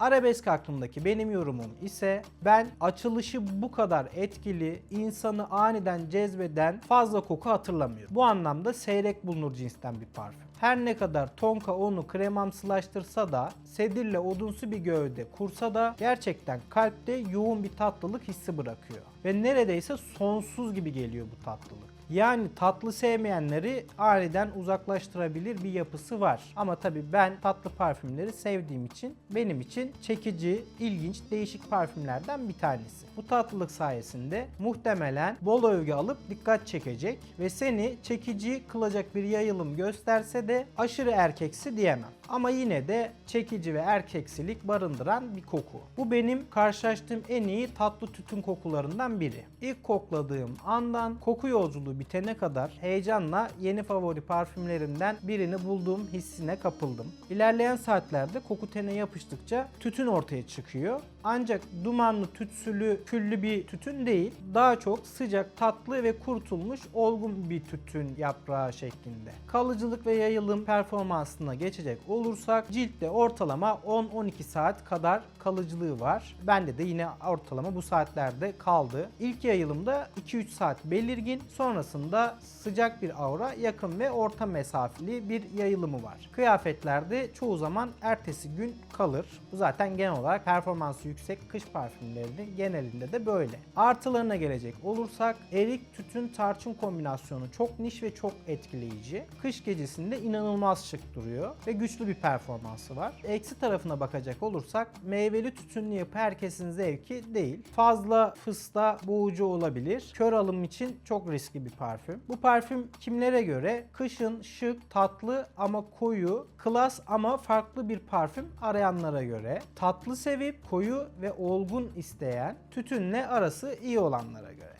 Arabesk hakkındaki benim yorumum ise ben açılışı bu kadar etkili, insanı aniden cezbeden fazla koku hatırlamıyorum. Bu anlamda seyrek bulunur cinsten bir parfüm. Her ne kadar tonka onu kremamsılaştırsa da, sedirle odunsu bir gövde kursa da gerçekten kalpte yoğun bir tatlılık hissi bırakıyor. Ve neredeyse sonsuz gibi geliyor bu tatlılık. Yani tatlı sevmeyenleri aniden uzaklaştırabilir bir yapısı var. Ama tabii ben tatlı parfümleri sevdiğim için benim için çekici, ilginç, değişik parfümlerden bir tanesi. Bu tatlılık sayesinde muhtemelen bol övgü alıp dikkat çekecek ve seni çekici kılacak bir yayılım gösterse de aşırı erkeksi diyemem. Ama yine de çekici ve erkeksilik barındıran bir koku. Bu benim karşılaştığım en iyi tatlı tütün kokularından biri. İlk kokladığım andan koku yolculuğu bitene kadar heyecanla yeni favori parfümlerimden birini bulduğum hissine kapıldım. İlerleyen saatlerde koku tene yapıştıkça tütün ortaya çıkıyor. Ancak dumanlı, tütsülü, küllü bir tütün değil. Daha çok sıcak, tatlı ve kurutulmuş olgun bir tütün yaprağı şeklinde. Kalıcılık ve yayılım performansına geçecek olursak ciltte ortalama 10-12 saat kadar kalıcılığı var. Bende de yine ortalama bu saatlerde kaldı. İlk yayılımda 2-3 saat belirgin. Sonrasında sıcak bir aura yakın ve orta mesafeli bir yayılımı var. Kıyafetlerde çoğu zaman ertesi gün kalır. Bu zaten genel olarak performansı yüksek kış parfümlerinin genelinde de böyle. Artılarına gelecek olursak erik tütün tarçın kombinasyonu çok niş ve çok etkileyici. Kış gecesinde inanılmaz şık duruyor ve güçlü bir performansı var. Eksi tarafına bakacak olursak meyveli tütünlü yapı herkesin zevki değil. Fazla fısta boğucu olabilir. Kör alım için çok riskli bir parfüm. Bu parfüm kimlere göre kışın şık, tatlı ama koyu, klas ama farklı bir parfüm arayanlara göre. Tatlı sevip koyu ve olgun isteyen, tütünle arası iyi olanlara göre.